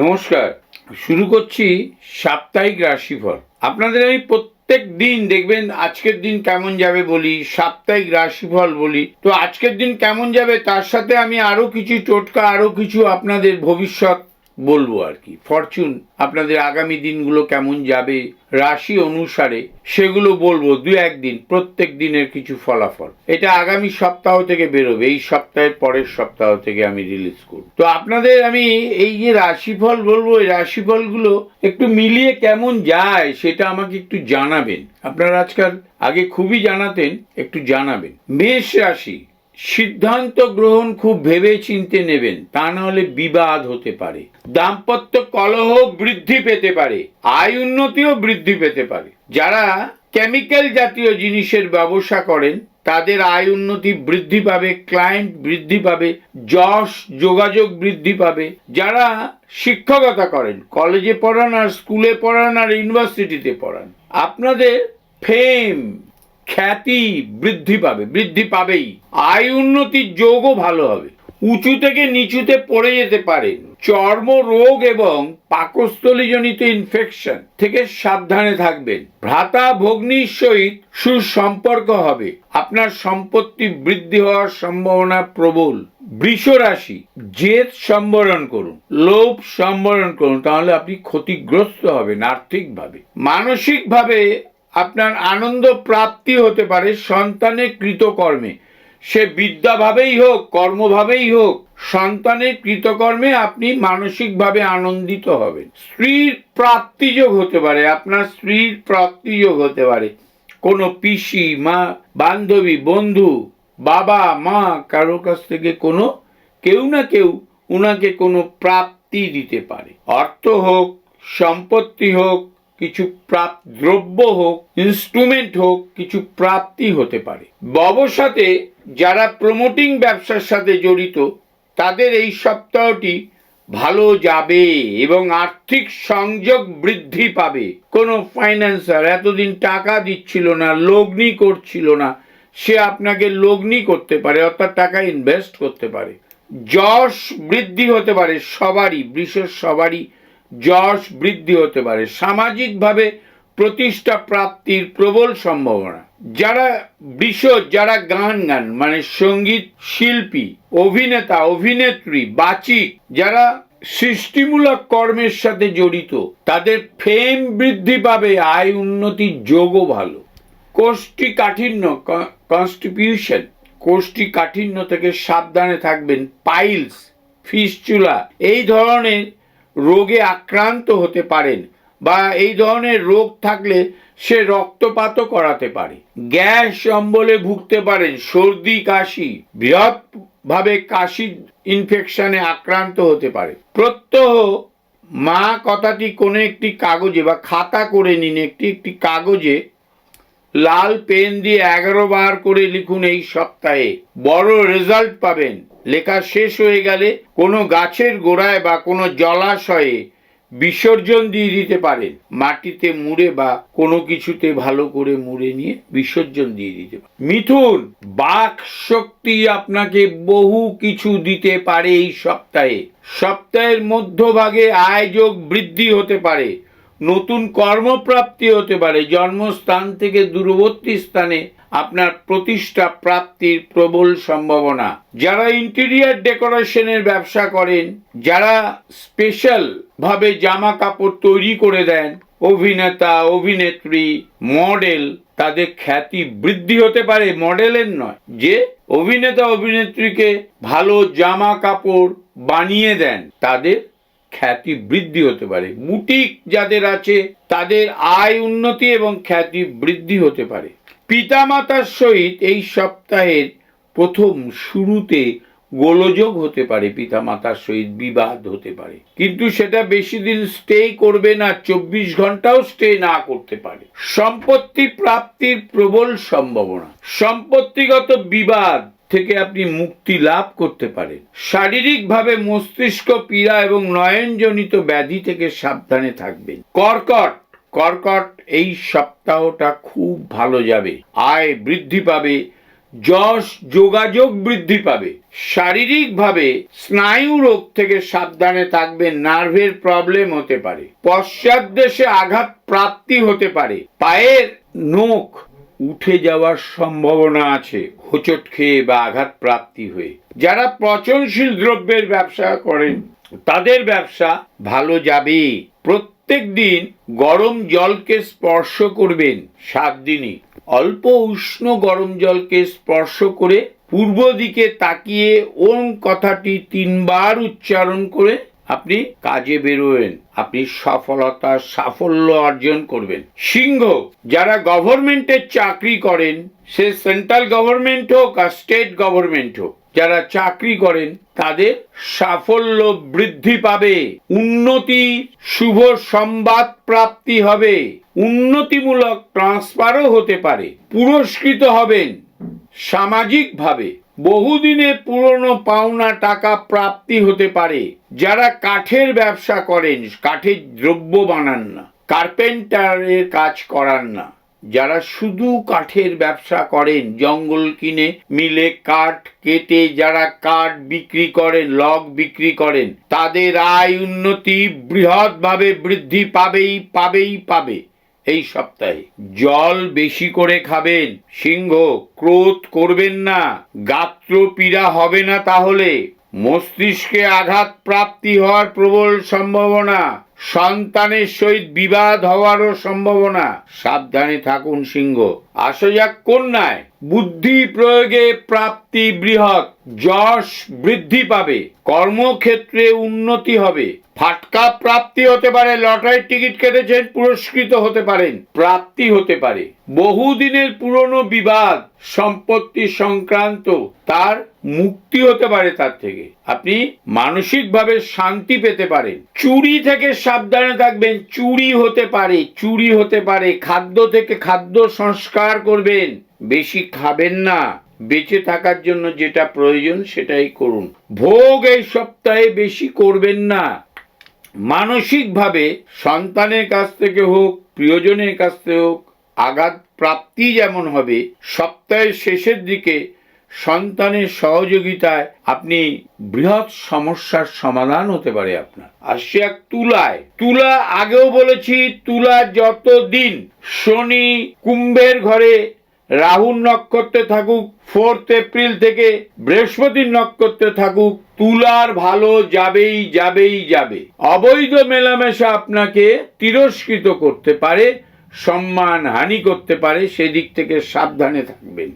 নমস্কার। শুরু করছি সাপ্তাহিক রাশিফল। আপনাদের আমি প্রত্যেক দিন দেখবেন আজকের দিন কেমন যাবে বলি, সাপ্তাহিক রাশিফল বলি। তো আজকের দিন কেমন যাবে তার সাথে আমি আরও কিছু টোটকা, আরও কিছু আপনাদের ভবিষ্যৎ বলব আর কি। ফরচুন, আপনাদের আগামী দিনগুলো কেমন যাবে, রাশি অনুসারে সেগুলো বলব দু একদিন প্রত্যেক দিনের কিছু ফলাফল। এটা আগামী সপ্তাহ থেকে বেরোবে, এই সপ্তাহের পরের সপ্তাহ থেকে আমি রিলিজ করব। তো আপনাদের আমি এই যে রাশিফল বলব, এই রাশিফলগুলো একটু মিলিয়ে কেমন যায় সেটা আমাকে একটু জানাবেন। আপনারা আজকাল আগে খুবই জানাতেন, একটু জানাবেন। মেষ রাশি সিদ্ধান্ত গ্রহণ খুব ভেবে চিনতে নেবেন, তা না হলে বিবাদ হতে পারে। দাম্পত্য কলহ বৃদ্ধি পেতে পারে, আয় উন্নতিও বৃদ্ধি পেতে পারে। যারা কেমিক্যাল জাতীয় জিনিসের ব্যবসা করেন, তাদের আয় উন্নতি বৃদ্ধি পাবে, ক্লায়েন্ট বৃদ্ধি পাবে, যশ, যোগাযোগ বৃদ্ধি পাবে। যারা শিক্ষকতা করেন, কলেজে পড়ান আর স্কুলে পড়ান আর ইউনিভার্সিটিতে পড়ান, আপনাদের ফেম খ্যাতি বৃদ্ধি পাবে, বৃদ্ধি পাবেই। আয় উন্নতির যোগও ভালো হবে। উঁচু থেকে নিচুতে পড়ে যেতে পারে চর্ম রোগ এবং পাকস্থলীজনিত ইনফেকশন থেকে সাবধানে থাকবেন। ভ্রাতা ভগ্নির সহিত সুসম্পর্ক হবে। আপনার সম্পত্তি বৃদ্ধি হওয়ার সম্ভাবনা প্রবল। বৃষ রাশি, জেদ সম্বরণ করুন, লোভ সম্বরণ করুন, তাহলে আপনি ক্ষতিগ্রস্ত হবেন আর্থিকভাবে। মানসিকভাবে আপনার আনন্দ প্রাপ্তি হতে পারে সন্তানের কৃতকর্মে। সে বিদ্যাভাবেই হোক, কর্মভাবেই হোক, সন্তানের কৃতকর্মে আপনি মানসিকভাবে আনন্দিত হবেন। স্ত্রীর প্রাপ্তিযোগ হতে পারে, আপনার স্ত্রীর প্রাপ্তিযোগ হতে পারে। কোনো পিসি, মা, বান্ধবী, বন্ধু, বাবা, মা কারও কাছ থেকে কোনো, কেউ না কেউ উনাকে কোনো প্রাপ্তি দিতে পারে। অর্থ হোক, সম্পত্তি হোক কিছু প্রাপ দ্রব্য হোক ইনস্ট্রুমেন্ট হোক, কিছু প্রাপ্তি হতে পারে। ব্যবসাতে যারা প্রমোটিং ব্যবসার সাথে জড়িত, তাদের এই সপ্তাহটি ভালো যাবে এবং আর্থিক সংযোগ বৃদ্ধি পাবে। কোনো ফাইন্যান্সার এতদিন টাকা দিচ্ছিল না, লগ্নি করছিল না, সে আপনাকে লগ্নি করতে পারে, অর্থাৎ টাকা ইনভেস্ট করতে পারে। যশ বৃদ্ধি হতে পারে সবারই, বৃষের সবারই যশ বৃদ্ধি হতে পারে। সামাজিকভাবে প্রতিষ্ঠা প্রাপ্তির প্রবল সম্ভাবনা। যারা বৃষ যারা গান গান মানে সংগীত শিল্পী, অভিনেতা, অভিনেত্রী, বাচিক, যারা সৃষ্টিমূলক কর্মের সাথে জড়িত, তাদের ফেম বৃদ্ধি পাবে, আয় উন্নতির যোগও ভালো। কোষ্ঠীকাঠিন্য কনস্টিটিউশন কোষ্ঠীকাঠিন্য থেকে সাবধানে থাকবেন। পাইলস ফিসচুলা এই ধরনের রোগে আক্রান্ত হতে পারেন বা এই ধরনের রোগ থাকলে সে রক্তপাতও করাতে পারে। গ্যাস অম্বলে ভুগতে পারেন, সর্দি, কাশি, বৃহৎভাবে কাশি ইনফেকশনে আক্রান্ত হতে পারে। প্রত্যহ মা কথাটি কোনো একটি কাগজে বা খাতা করে নিন, একটি একটি কাগজে লাল পেন দিয়ে এগারো বার করে লিখুন এই সপ্তাহে। বড় রেজাল্ট পাবেন। লেখা শেষ হয়ে গেলে কোনো গাছের গোড়ায় বা কোনো জলাশয়ে বিসর্জন দিয়ে দিতে পারেন। মাটিতে মুড়ে বা কোনো কিছুতে ভালো করে মুড়ে নিয়ে বিসর্জন দিয়ে দিতে পারেন। মিথুন, বাক শক্তি আপনাকে বহু কিছু দিতে পারে এই সপ্তাহে। সপ্তাহের মধ্যভাগে আয়োজক বৃদ্ধি হতে পারে। নতুন কর্মপ্রাপ্তি হতে পারে। জন্মস্থান থেকে দূরবর্তী স্থানে আপনার প্রতিষ্ঠা প্রাপ্তির প্রবল সম্ভাবনা। যারা ইন্টেরিয়ার ডেকোরেশনের ব্যবসা করেন, যারা স্পেশাল ভাবে জামা কাপড় তৈরি করে দেন, অভিনেতা, অভিনেত্রী মডেল তাদের খ্যাতি বৃদ্ধি হতে পারে মডেলের নয়। যে অভিনেতা, অভিনেত্রীকে ভালো জামা কাপড় বানিয়ে দেন, তাদের খ্যাতি বৃদ্ধি হতে পারে। বুটিক যাদের আছে, তাদের আয় উন্নতি এবং খ্যাতি বৃদ্ধি হতে পারে। পিতামাতার সহিত এই সপ্তাহের প্রথম শুরুতে গোলযোগ হতে পারে, পিতামাতার সহিত বিবাদ হতে পারে। কিন্তু সেটা বেশি দিন স্টে করবে না, চব্বিশ ঘন্টাও স্টে না করতে পারে। সম্পত্তি প্রাপ্তির প্রবল সম্ভাবনা। সম্পত্তিগত বিবাদ থেকে আপনি মুক্তি লাভ করতে পারেন। শারীরিকভাবে মস্তিষ্ক পীড়া এবং নয়নজনিত ব্যাধি থেকে সাবধানে থাকবেন। কর্কট কর্কট এই সপ্তাহটা খুব ভালো যাবে। আয় বৃদ্ধি পাবে, যশ যোগাযোগ বৃদ্ধি পাবে। শারীরিকভাবে স্নায়ু রোগ থেকে সাবধানে থাকবেন, নার্ভের প্রবলেম হতে পারে। পশ্চাৎদেশে আঘাত প্রাপ্তি হতে পারে। পায়ের নখ উঠে যাওয়ার সম্ভাবনা আছে, হোঁচট খেয়ে বা আঘাত প্রাপ্তি হয়ে। যারা পচনশীল দ্রব্যের ব্যবসা করেন, তাদের ব্যবসা ভালো যাবে। প্রত্যেক দিন গরম জলকে স্পর্শ করবেন সাত দিনই অল্প উষ্ণ গরম জলকে স্পর্শ করে পূর্ব দিকে তাকিয়ে ওম কথাটি তিনবার উচ্চারণ করে আপনি কাজে বেরোবেন আপনি সফলতা, সাফল্য অর্জন করবেন। সিংহ, যারা গভর্নমেন্টের চাকরি করেন, সে সেন্ট্রাল গভর্নমেন্ট হোক আর স্টেট গভর্নমেন্ট হোক, যারা চাকরি করেন, তাদের সাফল্য বৃদ্ধি পাবে। উন্নতি, শুভ সংবাদ প্রাপ্তি হবে। উন্নতিমূলক ট্রান্সফারও হতে পারে। পুরস্কৃত হবেন। সামাজিকভাবে বহুদিনে পুরনো পাওনা টাকা প্রাপ্তি হতে পারে। যারা কাঠের ব্যবসা করেন, কাঠের দ্রব্য বানান না, কার্পেন্টারের কাজ করান না। যারা শুধু কাঠের ব্যবসা করেন, জঙ্গল কিনে, মিলে কাঠ কেটে যারা কাঠ বিক্রি করেন, লগ বিক্রি করেন, তাদের আয় উন্নতি বৃহৎভাবে বৃদ্ধি পাবেই পাবেই, পাবে। এই সপ্তাহে। জল বেশি করে খাবেন, সিংহ ক্রোধ করবেন না গাত্র পীড়া হবে না তাহলে। মস্তিষ্কে আঘাত প্রাপ্তি হওয়ার প্রবল সম্ভাবনা, সন্তানের সহিত বিবাদ হওয়ারও সম্ভাবনা। সাবধানে থাকুন, সিংহ। আসা যাক কন্যায়, বুদ্ধি প্রয়োগে প্রাপ্তি বৃহৎ, যশ বৃদ্ধি পাবে, কর্মক্ষেত্রে উন্নতি হবে। ফাটকা প্রাপ্তি হতে পারে লটারির টিকিট কেটেছেন, পুরস্কৃত হতে পারেন, প্রাপ্তি হতে পারে। বহুদিনের পুরনো বিবাদ, সম্পত্তি সংক্রান্ত, তার মুক্তি হতে পারে তার থেকে। আপনি মানসিকভাবে শান্তি পেতে পারেন। চুরি থেকে সাবধানে থাকবেন, চুরি হতে পারে, চুরি হতে পারে, খাদ্য থেকে খাদ্য সংস্কার করবেন, বেশি খাবেন না, বেঁচে থাকার জন্য যেটা প্রয়োজন সেটাই করুন। ভোগ এই সপ্তাহে বেশি করবেন না। মানসিকভাবে সন্তানের কাছ থেকে হোক, প্রিয়জনের কাছ থেকে হোক, আঘাত প্রাপ্তি যেমন হবে, সপ্তাহের শেষের দিকে সন্তানের সহযোগিতায় আপনি বৃহৎ সমস্যার সমাধান হতে পারে আপনার। আসছে এক তুলায়। তুলা আগেও বলেছি, তুলা যত দিন শনি কুম্ভের ঘরে রাহুর নক্ষত্রে থাকুক ফোর্থ এপ্রিল থেকে বৃহস্পতির নক্ষত্রে থাকুক, তুলার ভালো যাবেই যাবেই, যাবে। অবৈধ মেলামেশা আপনাকে তিরস্কৃত করতে পারে সম্মান হানি করতে পারে, সেদিক থেকে সাবধানে থাকবেন।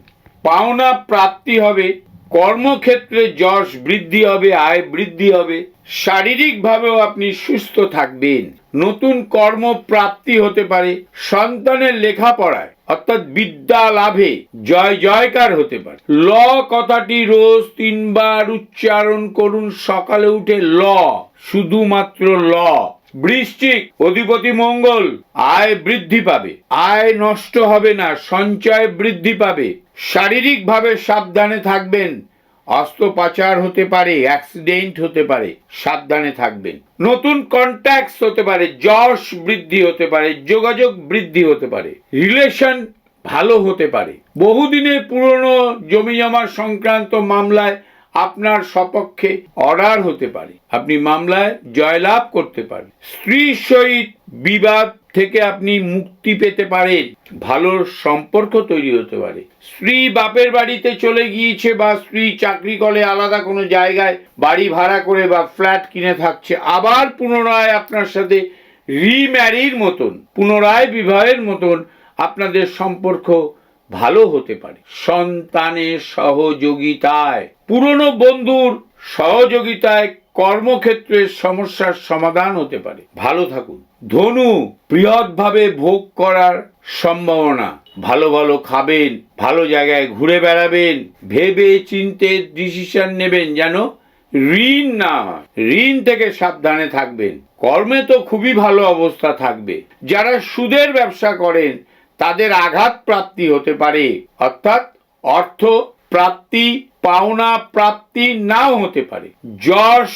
পাওনা প্রাপ্তি হবে, কর্মক্ষেত্রে যশ বৃদ্ধি হবে, আয় বৃদ্ধি হবে, শারীরিকভাবেও আপনি সুস্থ থাকবেন। নতুন কর্ম প্রাপ্তি হতে পারে, সন্তানের লেখাপড়ায়, অর্থাৎ বিদ্যা লাভে জয় জয়কার হতে পারে। ল কথাটি রোজ তিনবার উচ্চারণ করুন, সকালে উঠে ল, শুধুমাত্র ল। বৃশ্চিক, অধিপতি মঙ্গল, আয় বৃদ্ধি পাবে। আয় নষ্ট হবে না, সঞ্চয় বৃদ্ধি পাবে। শারীরিকভাবে সাবধানে থাকবেন। অস্ত্রোপাচার হতে পারে অ্যাক্সিডেন্ট হতে পারে, সাবধানে থাকবেন। নতুন কন্ট্যাক্টস হতে পারে, যশ বৃদ্ধি হতে পারে, যোগাযোগ বৃদ্ধি হতে পারে রিলেশন ভালো হতে পারে। বহুদিনের পুরনো জমি জমা সংক্রান্ত মামলায় আপনার সপক্ষে অর্ডার হতে পারে। আপনি মামলায় জয়লাভ করতে পারেন। স্ত্রীর সহিত বিবাদ থেকে আপনি মুক্তি পেতে পারেন। ভালো সম্পর্ক তৈরি হতে পারে। স্ত্রী বাপের বাড়িতে চলে গিয়েছে বা স্ত্রী চাকরি করে আলাদা কোনো জায়গায় বাড়ি ভাড়া করে বা ফ্ল্যাট কিনে থাকছে, আবার পুনরায় আপনার সাথে রিম্যারির মতন, পুনরায় বিবাহের মতন আপনাদের সম্পর্ক ভালো হতে পারে। সন্তানের সহযোগিতায়, পুরনো বন্ধুর সহযোগিতায় কর্মক্ষেত্রের সমস্যার সমাধান হতে পারে। ভালো থাকুন। ধনু বৃহৎভাবে ভোগ করার সম্ভাবনা। ভালো ভালো খাবেন, ভালো জায়গায় ঘুরে বেড়াবেন, ভেবে চিনতে ডিসিশন নেবেন যেন ঋণ না হয়। ঋণ থেকে সাবধানে থাকবেন। কর্মে তো খুবই ভালো অবস্থা থাকবে। যারা সুদের ব্যবসা করেন তাদের আঘাত প্রাপ্তি হতে পারে। অর্থাৎ অর্থ প্রাপ্তি, পাওনা প্রাপ্তি নাও হতে পারে। যশ,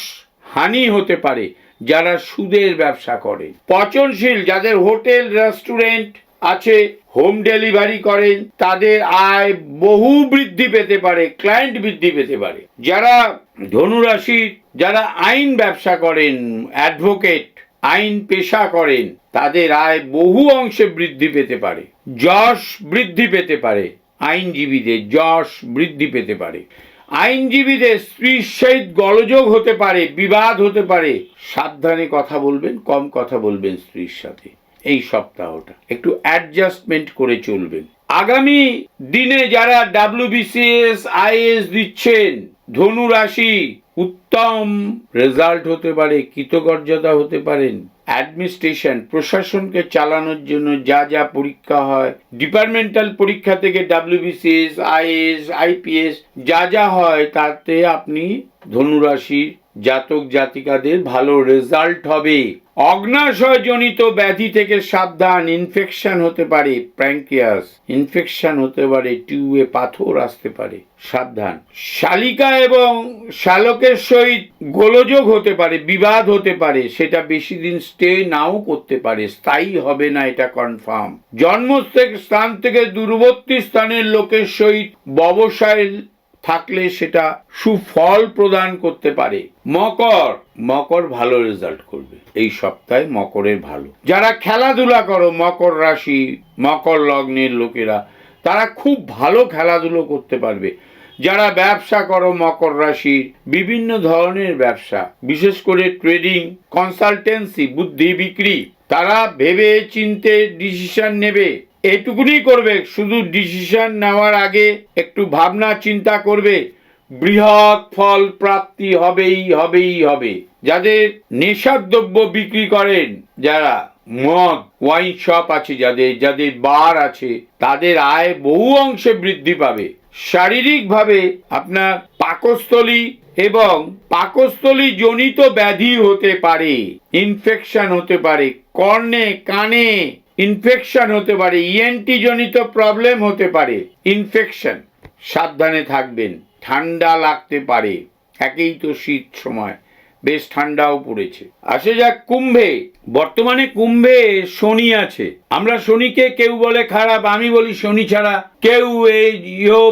হানি হতে পারে যারা সুদের ব্যবসা করে। পচনশীল যাদের হোটেল, রেস্টুরেন্ট আছে, হোম ডেলিভারি করেন, তাদের আয় বহু বৃদ্ধি পেতে পারে, ক্লায়েন্ট বৃদ্ধি পেতে পারে। যারা ধনুরাশির, যারা আইন ব্যবসা করেন, অ্যাডভোকেট আইন পেশা করেন, তাদের আয় বহু অংশে বৃদ্ধি পেতে পারে। যশ বৃদ্ধি পেতে পারে, আইনজীবীদের যশ বৃদ্ধি পেতে পারে। আইনজীবীদের স্ত্রীর সহিত গলযোগ হতে পারে, বিবাদ হতে পারে। সাবধানে কথা বলবেন, কম কথা বলবেন স্ত্রীর সাথে। এই সপ্তাহটা একটু অ্যাডজাস্টমেন্ট করে চলবেন। আগামী দিনে যারা ডাব্লিউবিসিএস আইএস দিচ্ছেন ধনু রাশি উত্তম রেজাল্ট হতে পারে, কৃতকার্যতা হতে পারেন অ্যাডমিনিস্ট্রেশন প্রশাসনকে চালানোর জন্য যা যা পরীক্ষা হয় ডিপার্টমেন্টাল পরীক্ষা থেকে ডাব্লিউবিসিএস আইএস আইপিএস যা যা হয়, তাতে আপনি ধনুরাশির জাতক জাতিকাদের ভালো রেজাল্ট হবে। অগ্নাশয় জনিত ব্যাধি থেকে সাবধান। ইনফেকশন হতে পারে প্র্যাঙ্কিয়াস ইনফেকশন হতে পারে টিউবে পাথর আসতে পারে, সাবধান। শালিকা এবং শালকের সহিত গোলযোগ হতে পারে, বিবাদ হতে পারে, সেটা বেশি দিন স্টে নাও করতে পারে, স্থায়ী হবে না, এটা কনফার্ম জন্ম স্থান থেকে দূরবর্তী স্থানের লোকের সহিত ব্যবসায় থাকলে সেটা সুফল প্রদান করতে পারে। মকর মকর ভালো রেজাল্ট করবে। এই সপ্তাহে মকরের ভালো। যারা খেলাধুলা করো, মকর রাশি, মকর লগ্নের লোকেরা, তারা খুব ভালো খেলাধুলো করতে পারবে। যারা ব্যবসা করো, মকর রাশির বিভিন্ন ধরনের ব্যবসা, বিশেষ করে ট্রেডিং কনসালটেন্সি বুদ্ধি বিক্রি, তারা ভেবে চিনতে ডিসিশন নেবে। এটুকুনি করবে, শুধু ডিসিশন নেওয়ার আগে একটু ভাবনা চিন্তা করবে, বৃহৎ ফল প্রাপ্তি হবেই হবেই, হবে। যাদের নেশার দ্রব্য বিক্রি করেন, যারা মদ ওয়াইন শপ আছে যাদের যাদের বার আছে, তাদের আয় বহু অংশে বৃদ্ধি পাবে। শারীরিকভাবে আপনার পাকস্থলী এবং পাকস্থলী জনিত ব্যাধি হতে পারে ইনফেকশন হতে পারে, কর্ণে, কানে ইনফেকশন হতে পারে ইএনটি জনিত প্রবলেম হতে পারে ইনফেকশন সাবধানে থাকবেন, ঠান্ডা লাগতে পারে, একেই তো শীত সময়। বেশ ঠান্ডাও পড়েছে। আসে যাক কুম্ভে। বর্তমানে কুম্ভে শনি আছে। আমরা শনিকে কেউ বলে খারাপ, আমি বলি শনি ছাড়া কেউ এই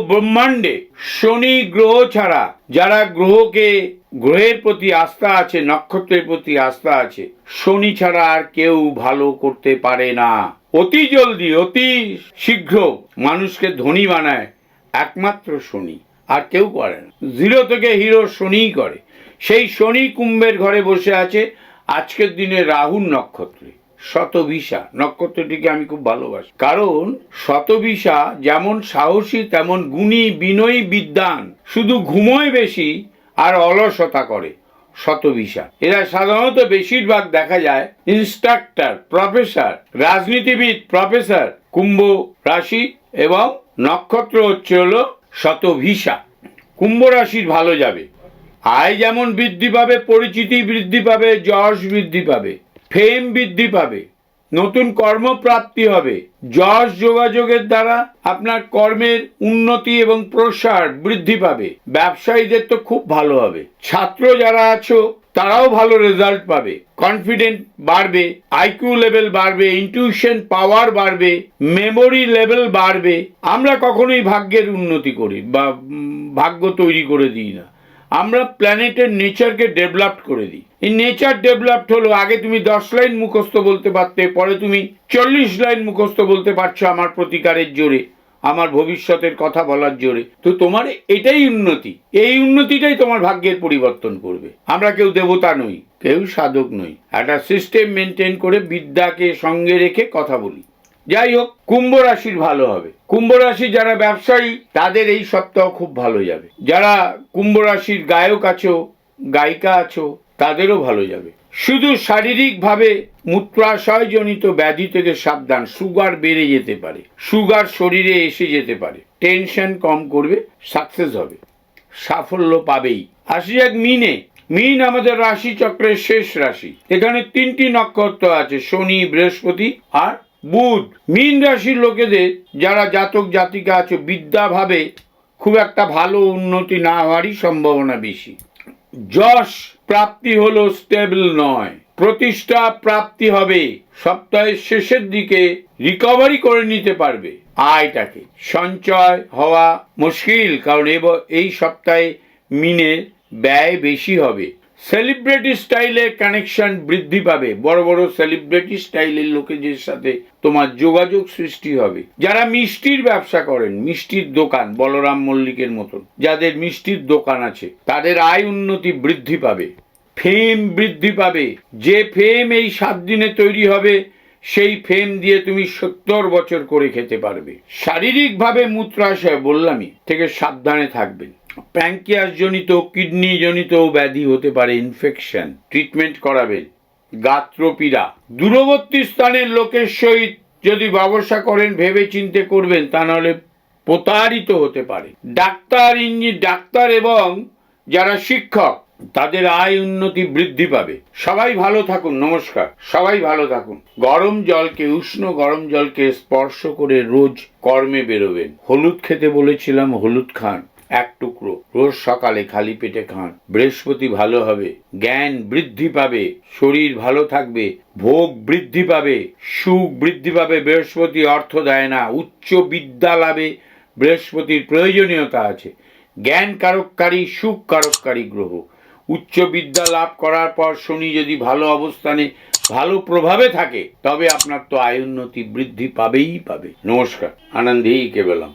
ব্রহ্মাণ্ডে শনি গ্রহ ছাড়া, যারা গ্রহকে, গ্রহের প্রতি আস্থা আছে, নক্ষত্রের প্রতি আস্থা আছে, শনি ছাড়া আর কেউ ভালো করতে পারে না। অতি জলদি, অতি শীঘ্র মানুষকে ধনী বানায় একমাত্র শনি, আর কেউ করে না। জিরো থেকে হিরো শনিই করে। সেই শনি কুম্ভের ঘরে বসে আছে। আজকের দিনে রাহুর নক্ষত্রে শতভিসা নক্ষত্রটিকে আমি খুব ভালোবাসি। কারণ শতভিসা যেমন সাহসী, তেমন গুণী, বিনয়ী বিদ্যান। শুধু ঘুমোয় বেশি আর অলসতা করে শতভিসা এরা সাধারণত বেশিরভাগ দেখা যায় ইনস্ট্রাক্টর, প্রফেসর, রাজনীতিবিদ, প্রফেসর, কুম্ভ রাশি এবং নক্ষত্র হচ্ছে হলো শতভিসা কুম্ভ রাশির ভালো যাবে। আয় যেমন বৃদ্ধি পাবে, পরিচিতি বৃদ্ধি পাবে, যশ বৃদ্ধি পাবে ফেম বৃদ্ধি পাবে, নতুন কর্মপ্রাপ্তি হবে। যশ যোগাযোগের দ্বারা আপনার কর্মের উন্নতি এবং প্রসার বৃদ্ধি পাবে। ব্যবসায়ীদের তো খুব ভালো হবে। ছাত্র যারা আছো, তারাও ভালো রেজাল্ট পাবে। কনফিডেন্ট বাড়বে আইকিউ লেভেল বাড়বে ইনটিউশন পাওয়ার বাড়বে মেমোরি লেভেল বাড়বে। আমরা কখনোই ভাগ্যের উন্নতি করি বা ভাগ্য তৈরি করে দিই না। আমরা প্ল্যানেটের নেচারকে ডেভেলপ করে দিই। এই নেচার ডেভেলপড হলো, আগে তুমি দশ লাইন মুখস্থ বলতে পারতে, পরে তুমি চল্লিশ লাইন মুখস্থ বলতে পারছ আমার প্রতিকারের জোরে, আমার ভবিষ্যতের কথা বলার জোরে। তো তোমার এটাই উন্নতি, এই উন্নতিটাই তোমার ভাগ্যের পরিবর্তন করবে। আমরা কেউ দেবতা নই, কেউ সাধক নই। একটা সিস্টেম মেনটেন করে বিদ্যাকে সঙ্গে রেখে কথা বলি। যাই হোক, কুম্ভ রাশির ভালো হবে। কুম্ভ রাশি যারা ব্যবসায়ী, তাদের এই সপ্তাহ খুব ভালো যাবে। যারা কুম্ভ রাশির গায়ক আছো, গায়িকা আছো, তাদেরও ভালো যাবে। শুধু শারীরিকভাবে মূত্রাশয়জনিত ব্যাধি থেকে সাবধান, সুগার বেড়ে যেতে পারে। সুগার শরীরে এসে যেতে পারে। টেনশন কম করবে, সাকসেস হবে। সাফল্য পাবেই। আসি যাক মিনে। মিন আমাদের রাশি চক্রের শেষ রাশি। এখানে তিনটি নক্ষত্র আছে, শনি, বৃহস্পতি আর বুধ, মিন রাশির লোকেদের যারা জাতক জাতিকা আছে, বিদ্যাভাবে খুব একটা ভালো উন্নতি না হওয়ারই সম্ভাবনা বেশি। যশ প্রাপ্তি হলো স্টেবল নয়। প্রতিষ্ঠা প্রাপ্তি হবে, সপ্তাহের শেষের দিকে রিকভারি করে নিতে পারবে। আয়টাকে, সঞ্চয় হওয়া মুশকিল, কারণ এই সপ্তাহে মিনের ব্যয় বেশি হবে। সেলিব্রিটি স্টাইলের কানেকশন বৃদ্ধি পাবে। বড় বড় সেলিব্রিটি স্টাইলের লোকেদের সাথে তোমার যোগাযোগ সৃষ্টি হবে। যারা মিষ্টির ব্যবসা করেন, মিষ্টির দোকান, বলরাম মল্লিকের মতন, যাদের মিষ্টির দোকান আছে, তাদের আয় উন্নতি বৃদ্ধি পাবে। ফেম বৃদ্ধি পাবে। যে ফেম এই সাত দিনে তৈরি হবে, সেই ফেম দিয়ে তুমি সত্তর বছর করে খেতে পারবে। শারীরিকভাবে মূত্রাশয় বললামই, থেকে সাবধানে থাকবেন। প্যাঙ্কিয়াস জনিত, কিডনি জনিত ব্যাধি হতে পারে ইনফেকশন ট্রিটমেন্ট করাবেন গাত্রপীড়া। দূরবর্তী স্থানের লোকের সহিত যদি ব্যবসা করেন ভেবে চিন্তে করবেন, তা নাহলে প্রতারিত হতে পারে। ডাক্তার ইঞ্জি ডাক্তার এবং যারা শিক্ষক, তাদের আয় উন্নতি বৃদ্ধি পাবে। সবাই ভালো থাকুন। নমস্কার। সবাই ভালো থাকুন। গরম জলকে, উষ্ণ গরম জলকে স্পর্শ করে রোজ কর্মে বেরোবেন। হলুদ খেতে বলেছিলাম, হলুদ খান। এক টুকরো। রোজ সকালে খালি পেটে খান। বৃহস্পতি ভালো হবে, জ্ঞান বৃদ্ধি পাবে, শরীর ভালো থাকবে, ভোগ বৃদ্ধি পাবে, সুখ বৃদ্ধি পাবে, বৃহস্পতি অর্থ দেয় না, উচ্চ বিদ্যা লাভে বৃহস্পতির প্রয়োজনীয়তা আছে। জ্ঞান কারককারী সুখ কারককারী গ্রহ। উচ্চ বিদ্যা লাভ করার পর শনি যদি ভালো অবস্থানে, ভালো প্রভাবে থাকে, তবে আপনার তো আয় উন্নতি বৃদ্ধি পাবেই পাবে। নমস্কার, আনন্দেই কেবলম।